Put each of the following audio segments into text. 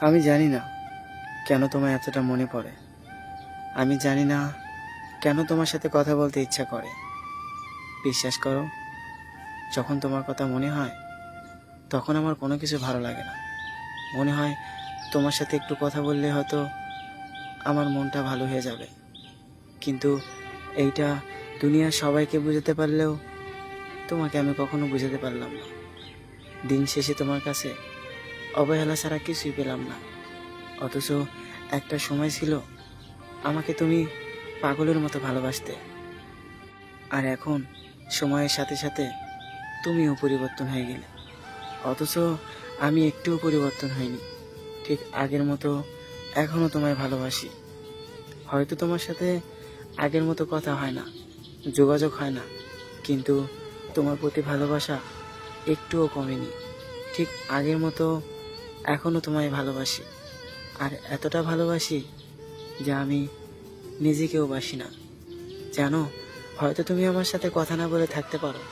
আমি জানি না কেন তোমার এতটা মনে পড়ে। আমি জানি না কেন তোমার সাথে কথা বলতে ইচ্ছা করে। বিশ্বাস করো, যখন তোমার কথা মনে হয়, তখন আমার কোনো কিছু ভালো লাগে না। মনে হয় তোমার সাথে একটু কথা বললে হয়তো আমার মনটা ভালো হয়ে যাবে। কিন্তু এইটা দুনিয়ার সবাইকে বুঝাতে পারলেও তোমাকে আমি কখনো বুঝাতে পারলাম না। দিন শেষে তোমার কাছে অবহেলা ছাড়া কিছুই পেলাম না। অথচ একটা সময় ছিল, আমাকে তুমি পাগলের মতো ভালোবাসতে। আর এখন সময়ের সাথে সাথে তুমিও পরিবর্তন হয়ে গেলে। অথচ আমি একটুও পরিবর্তন হইনি। ঠিক আগের মতো এখনও তোমায় ভালোবাসি। হয়তো তোমার সাথে আগের মতো কথা হয় না, যোগাযোগ হয় না, কিন্তু তোমার প্রতি ভালোবাসা একটুও কমেনি। ঠিক আগের মতো এখনও তোমায় ভালোবাসি। আর এতটা ভালোবাসি যে আমি নিজেকেও বাসি না। জানো, হয়তো তুমি আমার সাথে কথা না বলে থাকতে পারো,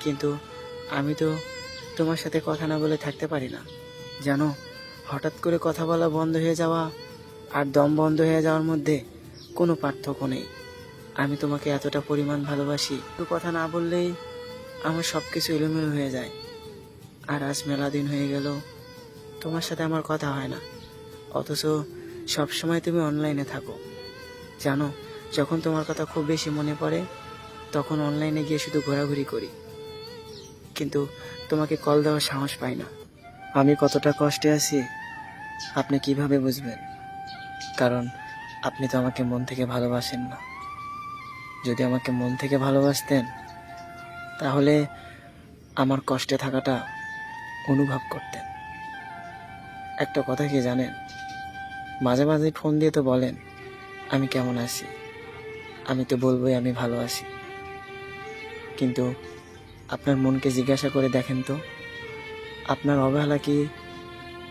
কিন্তু আমি তো তোমার সাথে কথা না বলে থাকতে পারি না। জানো, হঠাৎ করে কথা বলা বন্ধ হয়ে যাওয়া আর দম বন্ধ হয়ে যাওয়ার মধ্যে কোনো পার্থক্য নেই। আমি তোমাকে এতটা পরিমাণ ভালোবাসি একটু কথা না বললেই আমার সব কিছু এলোমেলো হয়ে যায়। আর আজ মেলা দিন হয়ে গেল তোমার সাথে আমার কথা হয় না। অথচ সব সময় তুমি অনলাইনে থাকো। জানো, যখন তোমার কথা খুব বেশি মনে পড়ে, তখন অনলাইনে গিয়ে শুধু ঘোরাঘুরি করি। কিন্তু তোমাকে কল দেওয়ার সাহস পাই না। আমি কতটা কষ্টে আছি, আপনি কীভাবে বুঝবেন? কারণ আপনি তো আমাকে মন থেকে ভালোবাসেন না। যদি আমাকে মন থেকে ভালোবাসতেন, তাহলে আমার কষ্টে থাকাটা অনুভব করতেন। একটা কথা কি জানেন? মাঝে মাঝে ফোন দিয়ে তো বলেন, আমি কেমন আছি? আমি তো বলবোই আমি ভালো আছি। কিন্তু আপনার মনকে জিজ্ঞাসা করে দেখেন তো, আপনার অবহেলা কি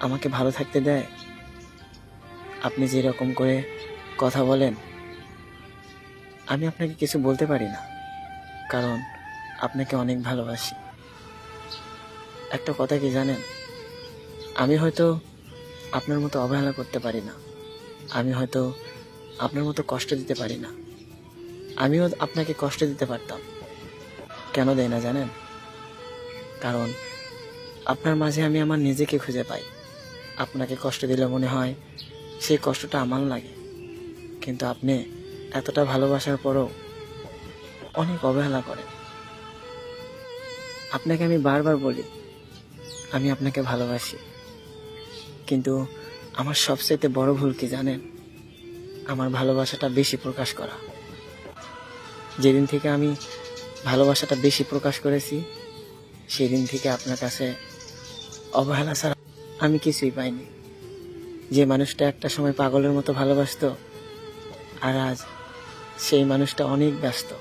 আমাকে ভালো থাকতে দেয়? আপনি যেরকম করে কথা বলেন, আমি আপনাকে কিছু বলতে পারি না, কারণ আপনাকে অনেক ভালোবাসি। একটা কথা কি জানেন? আমি হয়তো আপনার মতো অবহেলা করতে পারি না। আমি হয়তো আপনার মতো কষ্ট দিতে পারি না। আমিও আপনাকে কষ্ট দিতে পারতাম। কেন দেয় না জানেন? কারণ আপনার মাঝে আমি আমার নিজেকে খুঁজে পাই। আপনাকে কষ্ট দিলে মনে হয় সেই কষ্টটা আমার লাগে। কিন্তু আপনি এতটা ভালোবাসার পরও অনেক অবহেলা করেন। আপনাকে আমি বারবার বলি, আমি আপনাকে ভালোবাসি। কিন্তু আমার সবচেয়ে বড় ভুল কি জানেন? আমার ভালোবাসাটা বেশি প্রকাশ করা। যেদিন থেকে আমি ভালোবাসাটা বেশি প্রকাশ করেছি, সেদিন থেকে আপনার কাছে অবহেলা ছাড়া আমি কিছুই পাইনি। যে মানুষটা একটা সময় পাগলের মতো ভালোবাসতো, আর আজ সেই মানুষটা অনেক ব্যস্ত।